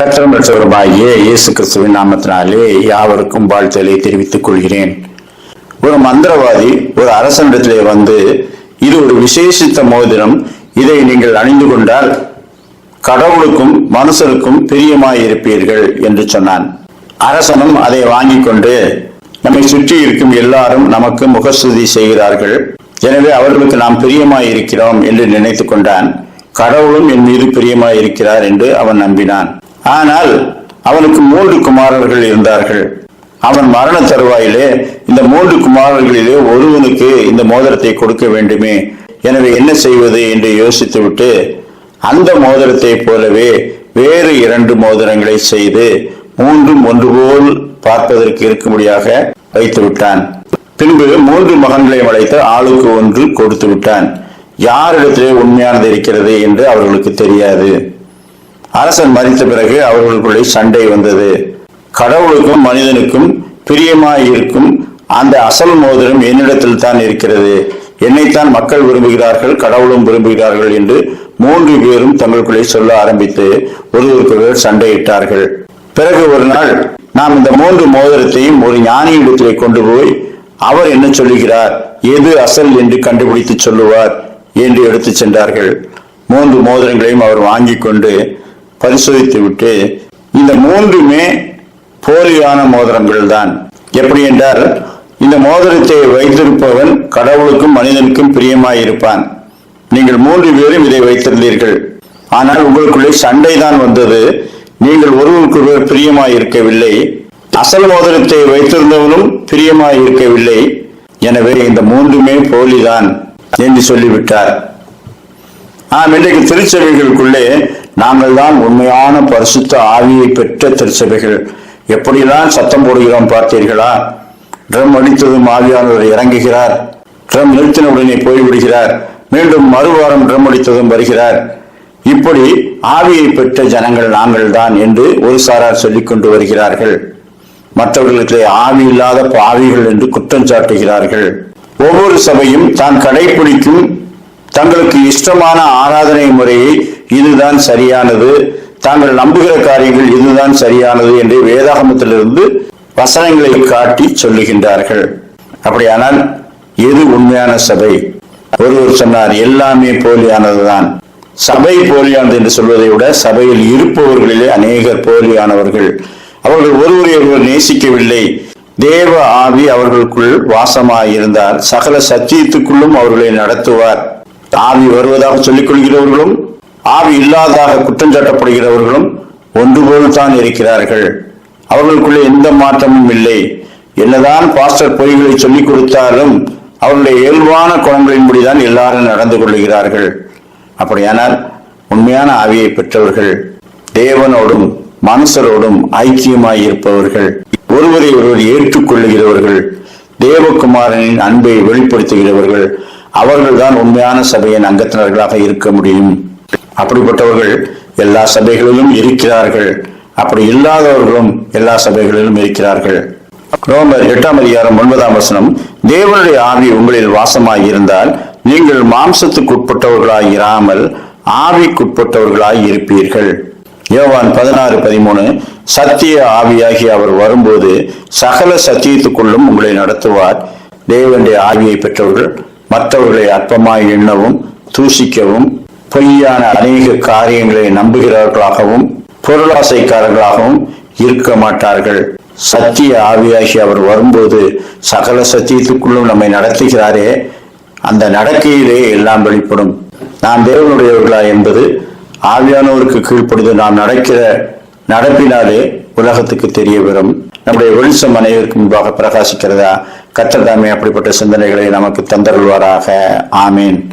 கத்திரம் ரட்சகருமாகிய இயேசு கிறிஸ்துவின் நாமத்தினாலே யாவருக்கும் வாழ்த்தலை தெரிவித்துக் கொள்கிறேன். ஒரு மந்திரவாதி ஒரு அரசனிடத்திலே வந்து இது ஒரு விசேஷித்த மோதிரம் இதை நீங்கள் அணிந்து கொண்டால் கடவுளுக்கும் மனுஷருக்கும் பிரியமாயிருப்பீர்கள் என்று சொன்னான். அரசனும் அதை வாங்கி கொண்டு நம்மை சுற்றி இருக்கும் எல்லாரும் நமக்கு முகஸ்துதி செய்கிறார்கள். எனவே அவர்களுக்கு நாம் பிரியமாயிருக்கிறோம் என்று நினைத்து கொண்டான். கடவுளும் என் மீது பிரியமாயிருக்கிறார் என்று அவன் நம்பினான். ஆனால் அவனுக்கு மூன்று குமாரர்கள் இருந்தார்கள். அவன் மரண தருவாயிலே இந்த மூன்று குமாரர்களிலே ஒருவனுக்கு இந்த மோதிரத்தை கொடுக்க வேண்டுமே. எனவே என்ன செய்வது என்று யோசித்துவிட்டு அந்த மோதிரத்தை போலவே வேறு இரண்டு மோதிரங்களை செய்து மூன்றும் ஒன்று போல் பார்ப்பதற்கு இருக்கும்படியாக வைத்து விட்டான் பின்பு மூன்று மகன்களை வளைத்து ஆளுக்கு ஒன்று கொடுத்து விட்டான் யாரிடத்திலே உண்மையானது இருக்கிறது என்று அவர்களுக்கு தெரியாது. அரசன் மறித்த பிறகு அவர்களுக்குள்ளே சண்டை வந்தது. கடவுளுக்கும் மனிதனுக்கும் பிரியமாய் இருக்கும் அந்த அசல் மோதிரம் என்னிடத்தில் தான் இருக்கிறது. என்னைத்தான் மக்கள் விரும்புகிறார்கள் கடவுளும் விரும்புகிறார்கள் என்று மூன்று பேரும் தங்களுக்குள்ளே சொல்ல ஆரம்பித்து ஒருவருக்கொருவர் சண்டையிட்டார்கள். பிறகு ஒரு நாள் நாம் இந்த மூன்று மோதிரத்தையும் ஒரு ஞானியிடத்திலே கொண்டு போய் அவர் என்ன சொல்லுகிறார் எது அசல் என்று கண்டுபிடித்து சொல்லுவார் என்று எடுத்துச் சென்றார்கள். மூன்று மோதிரங்களையும் அவர் வாங்கி கொண்டு பரிசோதித்து விட்டு இந்த மூன்றுமே போலியான மோதிரங்கள் தான் எப்படி என்றால் இந்த மோதிரத்தை வைத்திருப்பவன் கடவுளுக்கும் மனிதனுக்கும் பிரியமாயிருப்பான். நீங்கள் மூன்று பேரும் இதை வைத்திருந்தீர்கள். ஆனால் உங்களுக்குள்ளே சண்டை தான் வந்தது. நீங்கள் ஒருவருக்கொருவர் பிரியமாய் இருக்கவில்லை அசல் மோதிரத்தை வைத்திருந்தவனும் பிரியமாய் இருக்கவில்லை எனவே இந்த மூன்றுமே போலிதான் என்று சொல்லிவிட்டார். ஆம் இன்றைக்கு திருச்சபைகளுக்குள்ளே நாங்கள் தான் உண்மையான பரிசுத்த ஆவியை பெற்ற திருச்சபைகள். எப்படிலாம் சத்தம் போடுகிறோம் பார்த்தீர்களா? ட்ரம் அடித்ததும் ஆவியானவர் இறங்குகிறார். ட்ரம் நிறுத்தின உடனே போய்விடுகிறார். மீண்டும் மறுவாரம் ட்ரம் அடித்ததும் வருகிறார். இப்படி ஆவியை பெற்ற ஜனங்கள் நாங்கள் தான் என்று ஒரு சாரார் சொல்லிக் கொண்டு வருகிறார்கள். மற்றவர்களுக்கு ஆவி இல்லாத பாவிகள் என்று குற்றம் சாட்டுகிறார்கள். ஒவ்வொரு சபையும் தான் கடைபிடிக்கும் தங்களுக்கு இஷ்டமான ஆராதனை முறையை இதுதான் சரியானது. தாங்கள் நம்புகிற காரியங்கள் இதுதான் சரியானது என்று வேதாகமத்திலிருந்து வசனங்களை காட்டி சொல்லுகின்றார்கள். அப்படியானால் எது உண்மையான சபை? ஒருவர் சொன்னார் எல்லாமே போலியானதுதான். சபை போலியானது என்று சொல்வதை விட சபையில் இருப்பவர்களிலே அநேகர் போலியானவர்கள். அவர்கள் ஒருவரை ஒருவர் நேசிக்கவில்லை. தேவ ஆவி அவர்களுக்குள் வாசமாயிருந்தார். சகல சத்தியத்துக்குள்ளும் அவர்களை நடத்துவார். ஆவி வருவதாக சொல்லிக் கொள்கிறவர்களும் ஆவி இல்லாததாக குற்றம் சாட்டப்படுகிறவர்களும் ஒன்று போல் தான் இருக்கிறார்கள். அவர்களுக்குள்ளே எந்த மாற்றமும் இல்லை. என்னதான் பாஸ்டர் பொய்களை சொல்லிக் கொடுத்தாலும் அவருடைய இயல்பான குணங்களின்படிதான் எல்லாரும் நடந்து கொள்கிறார்கள் அப்படியானால் உண்மையான ஆவியை பெற்றவர்கள் தேவனோடும் மனுஷரோடும் ஐக்கியமாய் இருப்பவர்கள் ஒருவரை ஒருவர் ஏற்றுக்கொள்ளுகிறவர்கள் தேவகுமாரனின் அன்பை வெளிப்படுத்துகிறவர்கள் அவர்கள்தான் உண்மையான சபையின் அங்கத்தினர்களாக இருக்க முடியும். அப்படிப்பட்டவர்கள் எல்லா சபைகளிலும் இருக்கிறார்கள். அப்படி இல்லாதவர்களும் எல்லா சபைகளிலும் இருக்கிறார்கள். ரோமர் எட்டாம் அதிகாரம் ஒன்பதாம் வசனம் தேவனுடைய ஆவி உங்களில் வாசமாய் இருந்தால் நீங்கள் மாம்சத்துக்கு உட்பட்டவர்களாய் இராமல் ஆவிக்குட்பட்டவர்களாய் இருப்பீர்கள். யோவான் பதினாறு பதிமூணு சத்திய ஆவியாகி அவர் வரும்போது சகல சத்தியத்துக்குள்ளும் உங்களை நடத்துவார். தேவனுடைய ஆவியை பெற்றவர்கள் மற்றவர்களை அற்பமாய் எண்ணவும் தூஷிக்கவும் பொய்யான அநேக காரியங்களை நம்புகிறவர்களாகவும் பொருளாசைக்காரர்களாகவும் இருக்க மாட்டார்கள். சத்திய ஆவியாகி அவர் வரும்போது சகல சத்தியத்துக்குள்ளும் நம்மை நடத்துகிறாரே அந்த நடக்கையிலே எல்லாம் வெளிப்படும். நாம் தேவனுடையவர்களா என்பது ஆவியானோருக்கு கீழ்ப்படுது நாம் நடக்கிற நடப்பினாலே உலகத்துக்கு தெரிய வரும். நம்முடைய வெளிச்சம் அனைவருக்கு முன்பாக பிரகாசிக்கிறதா? கத்தர் அப்படிப்பட்ட சிந்தனைகளை நமக்கு தந்தருள்வாராக. ஆமீன்.